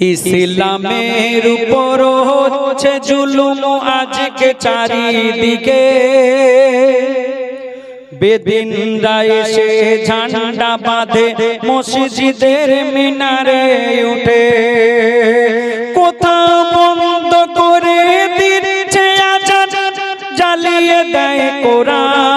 ইসলামের উপর হচ্ছে জুলুম আজকে চারিদিকে। বেদিনরা এসে ঝান্ডা বাঁধে, মসজিদের মিনারে উঠে। কোথাও বন্ধ করে দিচ্ছে আজান, জ্বালিয়ে দেয় কোরআন।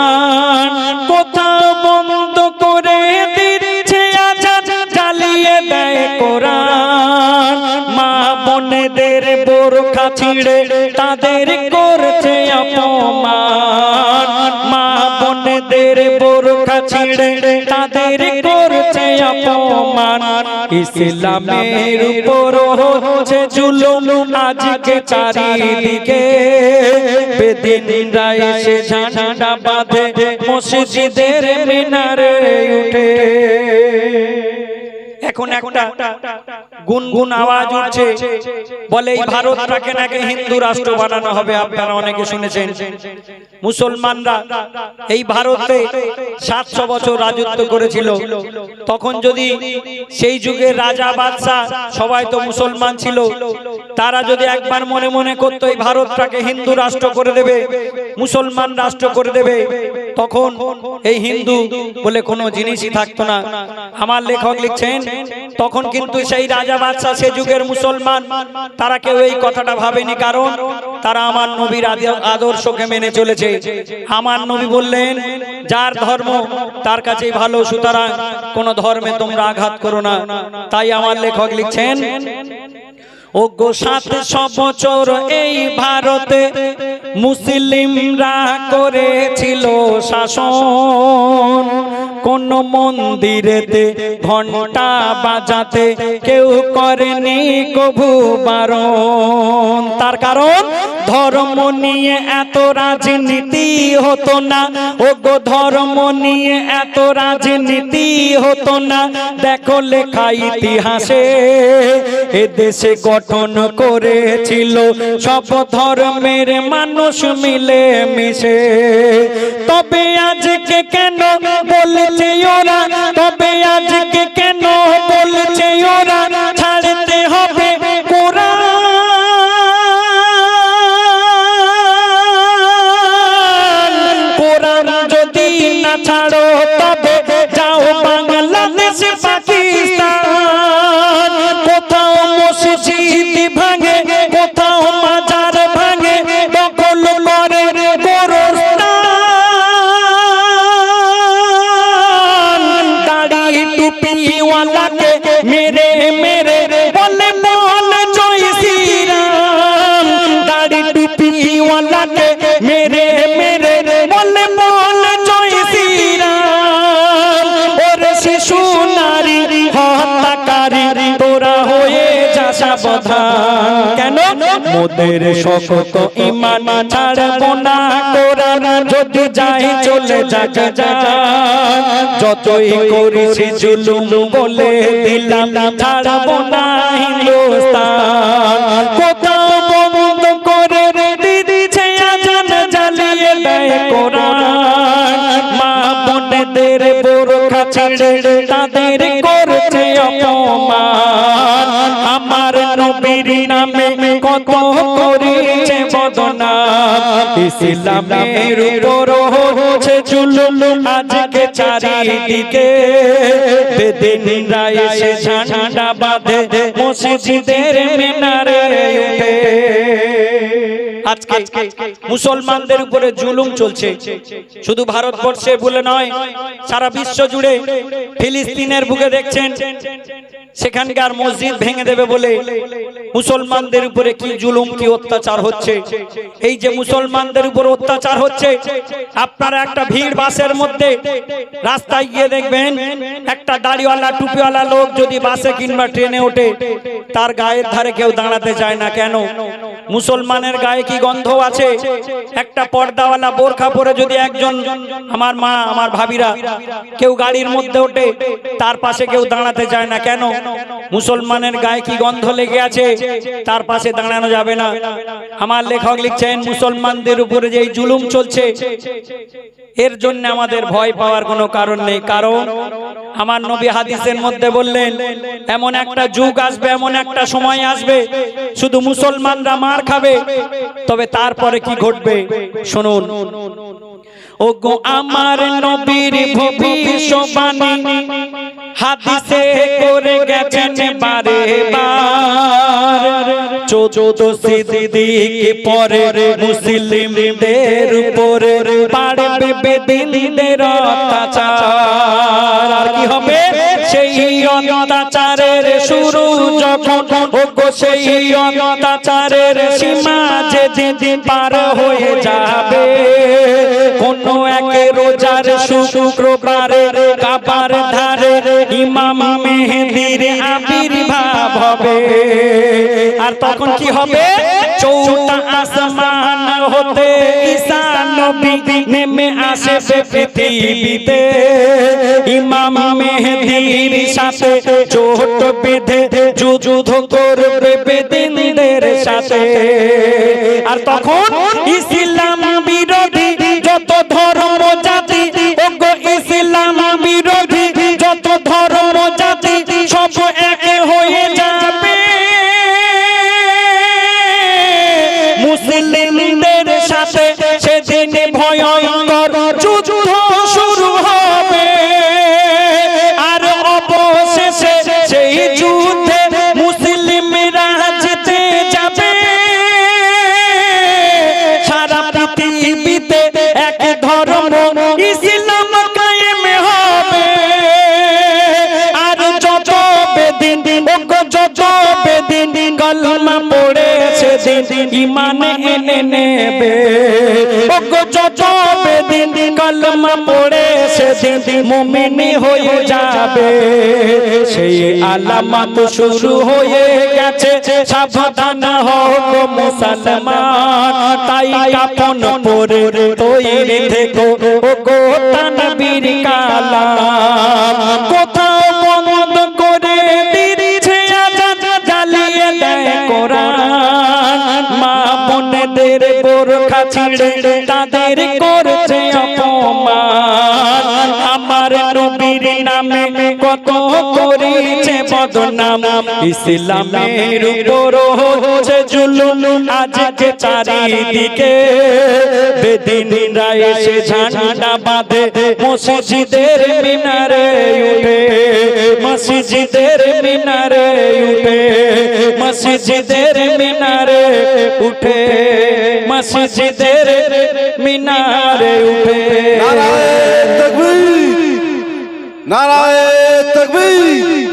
বোরখা ছিঁড়ে তাদের করছে অপমান। মা বোনেদের বোরখা ছিঁড়ে তাদের করছে অপমান। ইসলামের উপর হচ্ছে জুলুম আজকে চারিদিকে। বেদিনরা এসে ঝান্ডা বাঁধে মসজিদের মিনারে উঠে। এখন একটা গুনগুন আওয়াজ উঠছে। বলে, এই ভারতটাকে নাকি হিন্দু রাষ্ট্র বানানো হবে? আপনারা অনেকে শুনেছেন। মুসলমানরা এই ভারতে সাতশো বছর রাজত্ব করেছিল। তখন যদি সেই যুগে রাজা বাদশাহ সবাই তো মুসলমান ছিল, তারা যদি একবার মনে মনে করতো, এই ভারতটাকে হিন্দু রাষ্ট্র করে দেবে, মুসলমান রাষ্ট্র করে দেবে তখন এই হিন্দু বলে কোনো জিনিসই থাকতো না। আমার লেখক লিখছেন, তখন কিন্তু সেই রাজা বাদশাহ, সে যুগের মুসলমান, তারা কেউ এই কথাটা ভাবেনি, কারণ তারা আমার নবীর আদি- আদর্শকে মেনে চলেছে। আমার নবী বললেন, যার ধর্ম, তার কাছেই ভালো, সুতরাং কোন ধর্মে তোমরা আঘাত করো না। তাই আমার লেখক লিখছেন ওগো সাতশো বছর এই ভারতে মুসলিমরা করেছিল শাসন। কোন মন্দিরেতে ঘণ্টা বাজাতে কেউ করেনি কভু বারণ। তার কারণ ধর্ম নিয়ে এত রাজনীতি হতো না। ওগো, ধর্ম নিয়ে এত রাজনীতি হতো না। দেখো লেখা ইতিহাসে এ দেশে গঠন করেছিল সব ধর্মের মানুষ মিলে মিশে তবে আজকে কেন বলছে ওরা সাবধান কেন? মোদের শকত ইমান ছাড়বো না, কোরআন যদি যাই চলে যান। যতই করিস জুলুম বলে দিলাম, ছাড়বো না। নবীর নামে কত করেছে বদনাম ইসলামের উপর হচ্ছে আজকে চারিদিকে এসে বাঁধে, মসজিদের মিনারে উঠে। আজকে মুসলমানদের উপরে জুলুম চলছে। শুধু ভারতবর্ষে বলে নয়, সারা বিশ্ব জুড়ে ফিলিস্তিনের বুকে দেখছেন। সেখানকার মসজিদ ভেঙে দেবে বলে মুসলমানদের উপরে কি জুলুম, কি অত্যাচার হচ্ছে? এই যে মুসলমানদের উপর অত্যাচার হচ্ছে, আপনারা একটা ভিড় বাসের মধ্যে রাস্তায় গিয়ে দেখবেন, একটা দাড়িওয়ালা টুপিওয়ালা লোক যদি বাসে কিংবা ট্রেনে ওঠে, তার গায়ের ধারে কেউ দাঁড়াতে চায় না। কেন? মুসলমানের গায়ে কি গন্ধ আছে? একটা পর্দাওয়ালা বোরখা পরে যদি একজন, আমার মা, আমার ভাবিরা কেউ গাড়ির মধ্যে ওঠে, তার পাশে কেউ দাঁড়াতে চায় না, কেন? মুসলমানের গায়ে কি গন্ধ লেগে আছে? তার পাশে দাঁড়ানো যাবে না। আমার লেখক লিখছেন, মুসলমানদের উপরে যে জুলুম চলছে এর জন্য আমাদের ভয় পাওয়ার কোনো কারণ নেই। কারণ আমার নবী হাদিসের মধ্যে বললেন, এমন একটা যুগ আসবে, এমন একটা সময় আসবে, শুধু মুসলমানরা মার খাবে। তবে তারপরে কি ঘটবে? শুনুন। ও গো আমার নবীর ভবিষ্যবাণী হাদিসে করে গেছেন বারে বার। চোদ্দ সিদ্দিক পরে মুসলিমদের উপরে বেদিনদের অত্যাচার। আর কি হবে? সেই অত্যাচারের শুরু যখন ও গো, সেই অত্যাচারের সীমা যে দিন পার হয়ে যাবে। কোন এক রোজার শুক্রবারে, কাবার ধারে ইমাম মেহেদির আবির্ভাব হবে। আর তখন কি হবে? নবী নেমে আসে পৃথিবীতে ইমাম মেহেদির সাথে চোট বেঁধে যুদ্ধ করবে বেদিনদের সাথে আর তখন ইসলাম পড়েছে দিন ইমান এনে নেবে। ওগো যত বেদিন কলমা পড়েছে দিন মুমিনি হয়ে যাবে। সেই আলামত শুরু হয়ে গেছে, সাবধান হোক মুসলমান। তাই কাপন পরে তৈরি থেকো ও গো তানবীর কালাম। কোথাও বন্ধ করে দিচ্ছে আজান, জ্বালিয়ে দেয় কোরআন। বোরখা ছিঁড়ে তাদের করছে অপমান। আমার নবীর নামে কত করেছে বদনাম। ইসলামের উপর হচ্ছে জুলুম। আজকে চারিদিকে বেদিনরা এসে ঝান্ডা বাঁধে। মসজিদের মিনারে উঠে, মসজিদের মিনারে উঠে, মসজিদের মিনারে উঠে। মসজিদের মিনারে উঠে। নারায় তকবীর নারায় তকবীর।